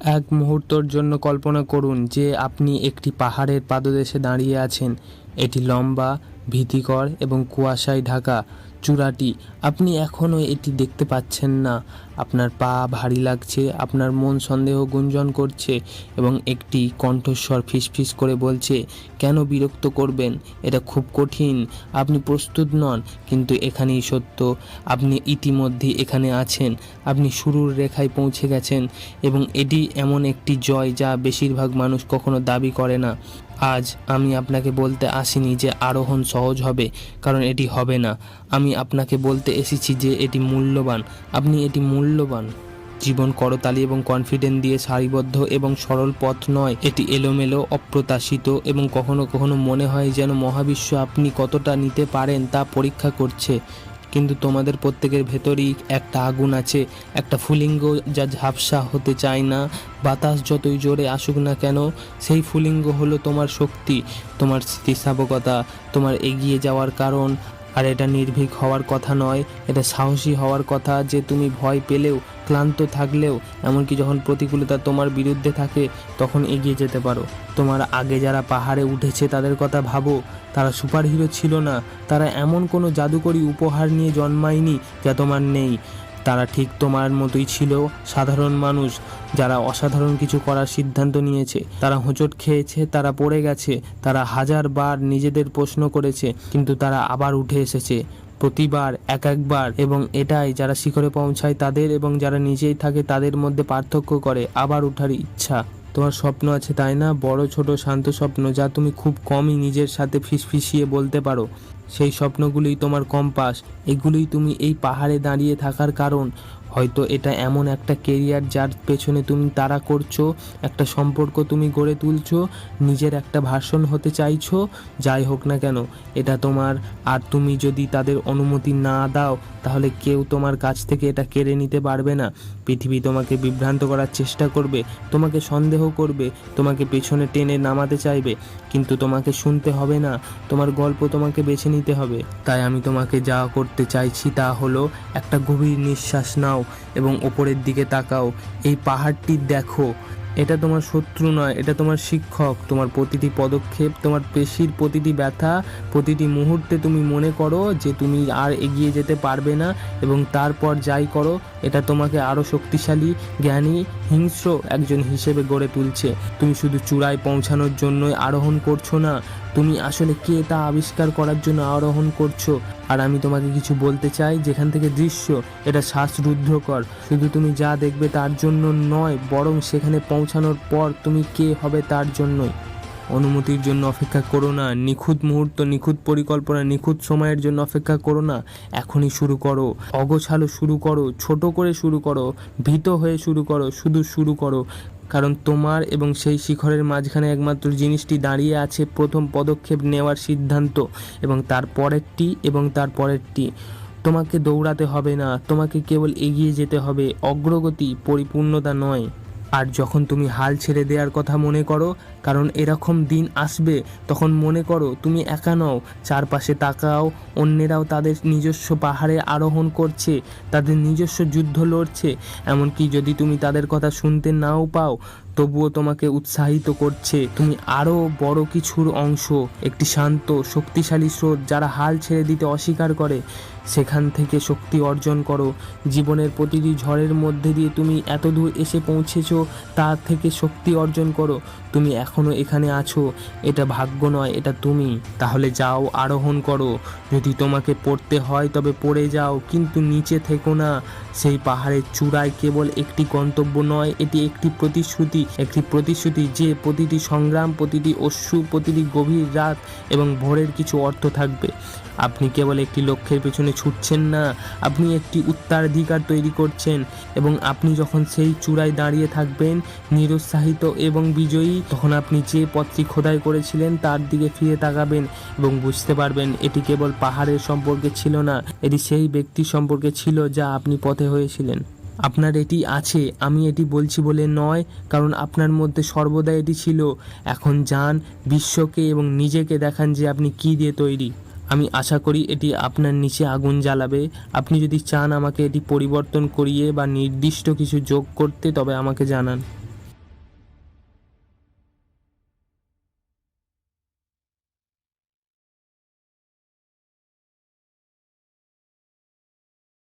এক মুহূর্তর জন্য কল্পনা করুন যে আপনি একটি পাহাড়ের পাদদেশে দাঁড়িয়ে আছেন। এটি লম্বা ভীতিকর এবং কুয়াশায় ঢাকা। চূড়াটি, আপনি এখনও এটি দেখতে পাচ্ছেন না। আপনার পা ভারী লাগছে, আপনার মন সন্দেহ গুঞ্জন করছে এবং একটি কণ্ঠস্বর ফিসফিস করে বলছে, কেন বিরক্ত করবেন? এটা খুব কঠিন। আপনি প্রস্তুত নন, কিন্তু এখানেই সত্য। আপনি ইতিমধ্যে এখানে আছেন। আপনি শুরুর রেখায় পৌঁছে গেছেন এবং এটি এমন একটি জয় যা বেশিরভাগ মানুষ কখনো দাবি করে না। আজ আমি আপনাকে বলতে আসিনি যে আরোহণ সহজ হবে, কারণ এটি হবে না। আমি আপনাকে বলতে এসেছি যে এটি মূল্যবান। আপনি এটি মূল্যবান। জীবন করতালি এবং কনফিডেন্ট দিয়ে সারিবদ্ধ এবং সরল পথ নয়। এটি এলোমেলো, অপ্রত্যাশিত এবং কখনো কখনো মনে হয় যেন মহাবিশ্ব আপনি কতটা নিতে পারেন তা পরীক্ষা করছে। কিন্তু তোমাদের প্রত্যেকের ভেতরেই একটা আগুন আছে, একটা ফুলিঙ্গ যা ঝাপসা হতে চায় না, বাতাস যতই জোরে আসুক না কেন, সেই ফুলিঙ্গ হলো তোমার শক্তি, তোমার স্থিতিস্থাপকতা, তোমার এগিয়ে যাওয়ার কারণ আর এটা নির্ভীক হওয়ার কথা নয়, এটা সাহসী হওয়ার কথা যে তুমি ভয় পেলেও, ক্লান্ত থাকলেও, এমনকি যখন প্রতিকূলতা তোমার বিরুদ্ধে থাকে, তখন এগিয়ে যেতে পারো। তোমার আগে যারা পাহাড়ে উঠেছে তাদের কথা ভাবো, তারা সুপারহিরো ছিল না, তারা এমন কোনো জাদুকরী উপহার নিয়ে জন্মায়নি যা তোমার নেই। তারা ঠিক তোমার মতোই ছিল। সাধারণ মানুষ যারা অসাধারণ কিছু করার সিদ্ধান্ত নিয়েছে, তারা হোঁচট খেয়েছে, তারা পড়ে গেছে, তারা হাজার বার নিজেদের প্রশ্ন করেছে, কিন্তু তারা আবার উঠে এসেছে। প্রতিবার, এক একবার, এবং এটাই যারা শিখরে পৌঁছায় তাদের এবং যারা নিজেই থাকে তাদের মধ্যে পার্থক্য করে, আবার উঠার ইচ্ছা। তোমার স্বপ্ন আছে, তাই না? বড়, ছোট, শান্ত স্বপ্ন, যা তুমি খুব কমই নিজের সাথে ফিসফিসিয়ে বলতে পারো। সেই স্বপ্নগুলোই তোমার কম্পাস। এগুলোই তুমি এই পাহাড়ে দাঁড়িয়ে থাকার কারণ। হয়তো এটা এমন একটা কেরিয়ার যার পেছনে তুমি তাড়া করছ, একটা সম্পর্ক তুমি গড়ে তুলছো, নিজের একটা ভাষণ হতে চাইছো, যাই হোক না কেন, এটা তোমার। আর তুমি যদি তাদের অনুমতি না দাও, তাহলে কেউ তোমার কাছ থেকে এটা কেড়ে নিতে পারবে না। পৃথিবী তোমাকে বিভ্রান্ত করার চেষ্টা করবে, তোমাকে সন্দেহ করবে, তোমাকে পেছনে টেনে নামাতে চাইবে, কিন্তু তোমাকে শুনতে হবে না। তোমার গল্প তোমাকে বেছে নিতে হবে। তাই আমি তোমাকে যা করতে চাইছি তা হলো একটা গভীর নিঃশ্বাস নাও এবং ওপরের দিকে তাকাও। এই পাহাড়টি দেখো। এটা তোমার শত্রু নয়, এটা তোমার শিক্ষক। তোমার প্রতিটি পদক্ষেপ, তোমার পেশির প্রতিটি ব্যথা, প্রতিটি মুহূর্তে তুমি মনে করো যে তুমি আর এগিয়ে যেতে পারবে না এবং তারপর যাই করো, এটা তোমাকে আরও শক্তিশালী, জ্ঞানী, হিংস্র একজন হিসেবে গড়ে তুলছে। তুমি শুধু চূড়ায় পৌঁছানোর জন্যই আরোহণ করছ না তুমি আসলে কে তা আবিষ্কার করার জন্য আরোহণ করছ? আর আমি তোমাকে কিছু বলতে চাই, যেখান থেকে দৃশ্য, এটা শ্বাসরুদ্ধকর। শুধু তুমি যা দেখবে তার জন্য নয়, বরং সেখানে পৌঁছানোর পর তুমি কে হবে তার জন্যই। অনুমতির জন্য অপেক্ষা করো না, নিখুঁত মুহূর্ত, নিখুঁত পরিকল্পনা, নিখুঁত সময়ের জন্য অপেক্ষা করো না, এখনই শুরু করো। অগোছালো শুরু করো, ছোট করে শুরু করো, ভীত হয়ে শুরু করো, শুধু শুরু করো। কারণ তোমার এবং সেই শিখরের মাঝখানে একমাত্র জিনিসটি দাঁড়িয়ে আছে প্রথম পদক্ষেপ নেওয়ার সিদ্ধান্ত এবং তার পরেরটি এবং তার পরেরটি। তোমাকে দৌড়াতে হবে না, তোমাকে কেবল এগিয়ে যেতে হবে। অগ্রগতি পরিপূর্ণতা নয়। আর যখন তুমি হাল ছেড়ে দেওয়ার কথা মনে করো, কারণ এরকম দিন আসবে, তখন মনে করো তুমি একা নও, চারপাশে তাকাও, অন্যেরাও তাদের নিজস্ব পাহাড়ে আরোহণ করছে, তাদের নিজস্ব যুদ্ধ লড়ছে। এমনকি যদি তুমি তাদের কথা শুনতে নাও পাও তবুও তোমাকে উৎসাহিত করছে। তুমি আরও বড় কিছুর অংশ, একটি শান্ত, শক্তিশালী স্রোত যারা হাল ছেড়ে দিতে অস্বীকার করে। সেখান থেকে শক্তি অর্জন করো। জীবনের প্রতিটি ঝড়ের মধ্যে দিয়ে তুমি এত দূর এসে পৌঁছেছো, তা থেকে শক্তি অর্জন করো। তুমি এখনও এখানে আছো। এটা ভাগ্য নয়, এটা তুমি। তাহলে যাও, আরোহণ করো। যদি তোমাকে পড়তে হয় তবে পড়ে যাও, কিন্তু নিচে থেকো না। সেই পাহাড়ের চূড়ায় কেবল একটি গন্তব্য নয়, এটি একটি প্রতিশ্রুতি। একটি প্রতিশ্রুতি যে প্রতিটি সংগ্রাম, প্রতিটি অশ্রু, প্রতিটি গভীর রাত এবং ভোরের কিছু অর্থ থাকবে। আপনি কেবল একটি লক্ষ্যের পেছনে ছুটছেন না, আপনি একটি উত্তরাধিকার তৈরি করছেন এবং আপনি যখন সেই চূড়ায় দাঁড়িয়ে থাকবেন, নিরুৎসাহিত এবং বিজয়ী, তখন আপনি যে পথটি খোদাই করেছিলেন তার দিকে ফিরে তাকাবেন এবং বুঝতে পারবেন এটি কেবল পাহাড়ের সম্পর্কে ছিল না, এটি সেই ব্যক্তির সম্পর্কে ছিল যা আপনি পথে হয়েছিলেন। আপনার এটি আছে, আমি এটি বলছি বলে নয়, কারণ আপনার মধ্যে সর্বদা এটি ছিল। এখন যান, বিশ্বকে এবং নিজেকে দেখান যে আপনি কি দিয়ে তৈরি। আমি আশা করি এটি আপনার নিচে আগুন জ্বালাবে। আপনি যদি চান আমাকে এটি পরিবর্তন করিয়ে বা নির্দিষ্ট কিছু যোগ করতে, তবে আমাকে জানান।